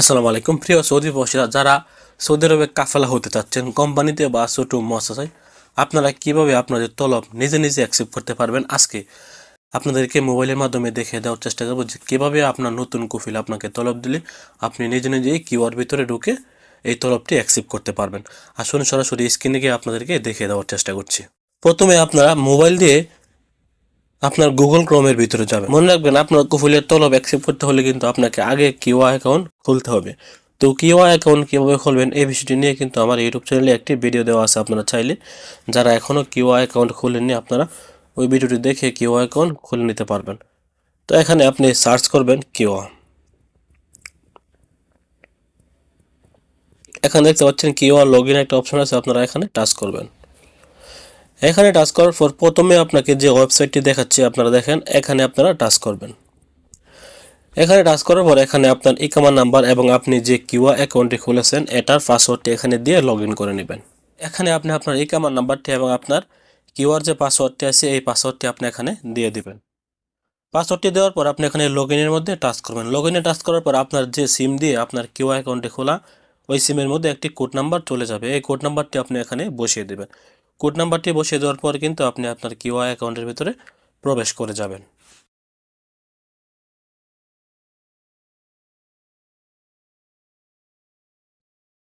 আসসালামু আলাইকুম। প্রিয় সৌদি প্রবাসীরা, যারা সৌদি আরবে কাফেলা হতে চাচ্ছেন, কোম্পানিতে বা ছোট মহাশায় আপনারা কীভাবে আপনাদের তলব নিজে নিজে অ্যাকসেপ্ট করতে পারবেন? আজকে আপনাদেরকে মোবাইলের মাধ্যমে দেখে দেওয়ার চেষ্টা করব যে কীভাবে আপনার নতুন কফিল আপনাকে তলব দিলে আপনি নিজে নিজেই কিওয়ার ভিতরে ঢুকে এই তলবটি অ্যাকসেপ্ট করতে পারবেন। আসুন সরাসরি স্ক্রিনে গিয়ে আপনাদেরকে দেখে দেওয়ার চেষ্টা করছি। প্রথমে আপনারা মোবাইল দিয়ে আপনার গুগল ক্রোমের ভিতরে যাবে। মনে রাখবেন, আপনার কফিলের তলব অ্যাকসেপ্ট করতে হলে কিন্তু আপনাকে আগে কিওয়া অ্যাকাউন্ট খুলতে হবে। তো কিওয়া অ্যাকাউন্ট কীভাবে খুলবেন, এই বিষয়টি নিয়ে কিন্তু আমার ইউটিউব চ্যানেলে একটি ভিডিও দেওয়া আছে আপনারা চাইলে। যারা এখনও কিওয়া অ্যাকাউন্ট খুলেননি, আপনারা ওই ভিডিওটি দেখে কিওয়া অ্যাকাউন্ট খুলে নিতে পারবেন। তো এখানে আপনি সার্চ করবেন কিওয়া এখানে দেখতে পাচ্ছেন কিওয়া লগ ইন একটা অপশন আছে, আপনারা এখানে টাচ করবেন। এখানে টাচ করার পর প্রথমে আপনাকে যে ওয়েবসাইটটি দেখাচ্ছে, আপনারা দেখেন, এখানে আপনারা টাচ করবেন। এখানে টাচ করার পর এখানে আপনার ইকামা নাম্বার এবং আপনি যে কিউআ অ্যাকাউন্টটি খুলেছেন, এটার পাসওয়ার্ডটি এখানে দিয়ে লগ করে নেবেন। এখানে আপনি আপনার ইকামা নাম্বারটি এবং আপনার কিউআর যে পাসওয়ার্ডটি আছে, এই পাসওয়ার্ডটি আপনি এখানে দিয়ে দিবেন। পাসওয়ার্ডটি দেওয়ার পর আপনি এখানে লগ মধ্যে টাচ করবেন। লগ ইনে টাচ করার পর আপনার যে সিম দিয়ে আপনার কিউআ অ্যাকাউন্টটি খোলা, ওই সিমের মধ্যে একটি কোড নাম্বার চলে যাবে। এই কোড নাম্বারটি আপনি এখানে বসিয়ে দেবেন। কোড নাম্বারটি বসিয়ে দেওয়ার পর কিন্তু আপনি আপনার কিউআই অ্যাকাউন্টের ভিতরে প্রবেশ করে যাবেন।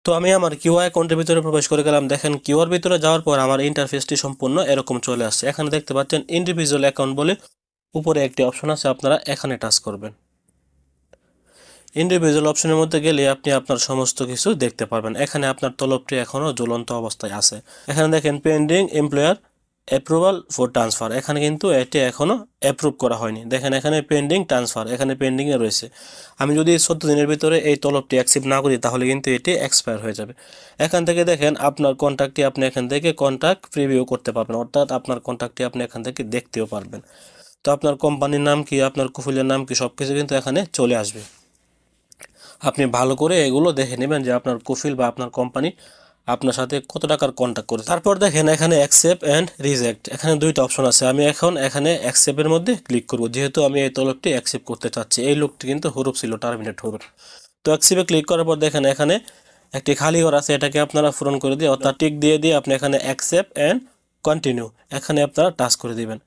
তো আমি আমার কিউআই অ্যাকাউন্টের ভিতরে প্রবেশ করে গেলাম। দেখেন কিউআর ভিতরে যাওয়ার পর আমার ইন্টারফেসটি সম্পূর্ণ এরকম চলে আসছে। এখানে দেখতে পাচ্ছেন ইন্ডিভিজুয়াল অ্যাকাউন্ট বলে উপরে একটি অপশন আছে, আপনারা এখানে টাচ করবেন। ইন্ডিভিজুয়াল অপশনের মধ্যে গেলে আপনি আপনার সমস্ত কিছু দেখতে পারবেন। এখানে আপনার তলবটি এখনও জ্বলন্ত অবস্থায় আছে। এখানে দেখেন pending employer approval for transfer এখানে কিন্তু এটি এখনও অ্যাপ্রুভ করা হয়নি। দেখেন, এখানে পেন্ডিং ট্রান্সফার এখানে পেন্ডিংয়ে রয়েছে। আমি যদি চোদ্দ দিনের ভিতরে এই তলবটি অ্যাকসেপ্ট না করি, তাহলে কিন্তু এটি এক্সপায়ার হয়ে যাবে। এখান থেকে দেখেন, আপনার কন্ট্যাক্টটি আপনি এখান থেকে কন্ট্যাক্ট প্রিভিউ করতে পারবেন। অর্থাৎ আপনার কন্ট্যাক্টটি আপনি এখান থেকে দেখতেও পারবেন। তো আপনার কোম্পানির নাম কি, আপনার কুফিলের নাম কি সব কিছু কিন্তু এখানে চলে আসবে। আপনি ভালো করে এগুলো দেখে নেবেন যে আপনার কুফিল বা আপনার কোম্পানি আপনার সাথে কত টাকার কন্ট্যাক্ট করে তারপর দেখেন এখানে অ্যাকসেপ্ট অ্যান্ড রিজেক্ট এখানে দুইটা অপশন আছে। আমি এখন এখানে অ্যাকসেপ্টের মধ্যে ক্লিক করব। যেহেতু আমি এই তলবটি অ্যাকসেপ্ট করতে চাচ্ছি, এই লোকটি কিন্তু হরুপ ছিল টার্মিনেট হরুপ তো অ্যাকসেপ্টে ক্লিক করার পর দেখেন এখানে একটি খালি ঘর আছে, এটাকে আপনারা পূরণ করে দিয়ে অর্থাৎ টিক দিয়ে দিয়ে আপনি এখানে অ্যাকসেপ্ট অ্যান্ড কন্টিনিউ এখানে আপনারা টাচ করে দিবেন।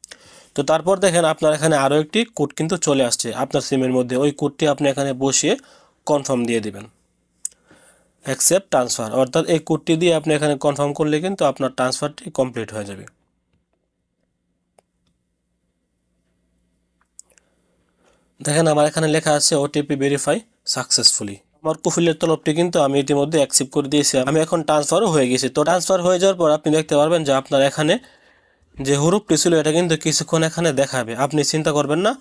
তো তারপর দেখেন আপনার এখানে আরও একটি কোড কিন্তু চলে আসছে। আপনার সিমের মধ্যে ওই কোডটি আপনি এখানে বসিয়ে কনফার্ম দিয়ে দিবেন। অ্যাকসেপ্ট ট্রান্সফার অর্থাৎ এই কোডটি দিয়ে আপনি এখানে কনফার্ম করলে কিন্তু আপনার ট্রান্সফারটি কমপ্লিট হয়ে যাবে। দেখেন আমার এখানে লেখা আছে ওটিপি ভেরিফাই সাকসেসফুলি আমার কুফিলের তলবটি কিন্তু আমি ইতিমধ্যে অ্যাকসেপ্ট করে দিয়েছি। আমি এখন ট্রান্সফারও হয়ে গেছি। তো ট্রান্সফার হয়ে যাওয়ার পর আপনি দেখতে পারবেন যে আপনার এখানে যে হুরুপটি ছিল, এটা কিন্তু কিছুক্ষণ এখানে দেখাবে। আপনি চিন্তা করবেন না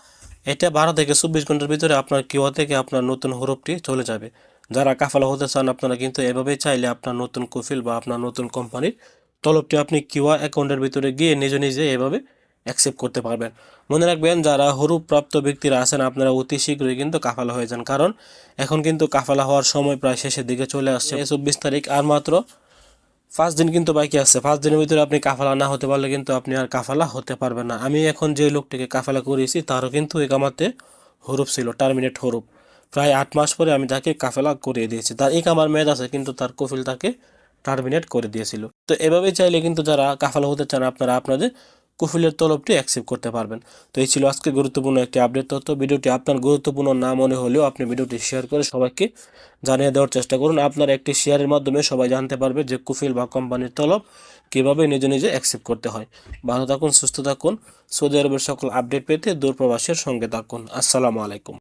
এটা বারো থেকে চব্বিশ ঘণ্টার ভিতরে আপনার কিওয়া থেকে আপনার নতুন হুরুপটি চলে যাবে। যারা কাফালা হতে চান, আপনারা কিন্তু এভাবেই চাইলে আপনার নতুন কফিল বা আপনার নতুন কোম্পানির তলবটি আপনি কিওয়া অ্যাকাউন্টের ভিতরে গিয়ে নিজে নিজে এভাবে অ্যাকসেপ্ট করতে পারবেন। মনে রাখবেন, যারা হরুপ প্রাপ্ত ব্যক্তিরা আছেন, আপনারা অতি শীঘ্রই কিন্তু কাফালা হয়ে যান। কারণ এখন কিন্তু কাফালা হওয়ার সময় প্রায় শেষের দিকে চলে আসছে। চব্বিশ তারিখ আর মাত্র পাঁচ দিন কিন্তু বাকি আছে। ফার্স্ট দিনের ভিতরে আপনি কাফালা না হতে পারলে কিন্তু আপনি আর কাফালা হতে পারবেন না। আমি এখন যে লোকটিকে কাফালা করিয়েছি, তারও কিন্তু একামাতে হরুপ ছিল টার্মিনেট হরুপ। প্রায় আট মাস পরে আমি তাকে কাফেলা করিয়ে দিয়েছি। তার এক আমার মেয়াদ আছে, কিন্তু তার কফিল তাকে টার্মিনেট করে দিয়েছিল। তো এভাবেই চাইলে কিন্তু যারা কাফালা হতে চান আপনারা আপনাদের কুফিলের তলবটি অ্যাকসেপ্ট করতে পারবেন। তো এই ছিল আজকে গুরুত্বপূর্ণ একটি আপডেট তথ্য। ভিডিওটি আপনার গুরুত্বপূর্ণ না মনে হলেও আপনি ভিডিওটি শেয়ার করে সবাইকে জানিয়ে দেওয়ার চেষ্টা করুন। আপনার একটি শেয়ারের মাধ্যমে সবাই জানতে পারবে যে কুফিল বা কোম্পানির তলব কীভাবে নিজে নিজে অ্যাকসেপ্ট করতে হয়। ভালো থাকুন, সুস্থ থাকুন। সৌদি আরবের সকল আপডেট পেতে দূরপ্রবাসের সঙ্গে থাকুন। আসসালামু আলাইকুম।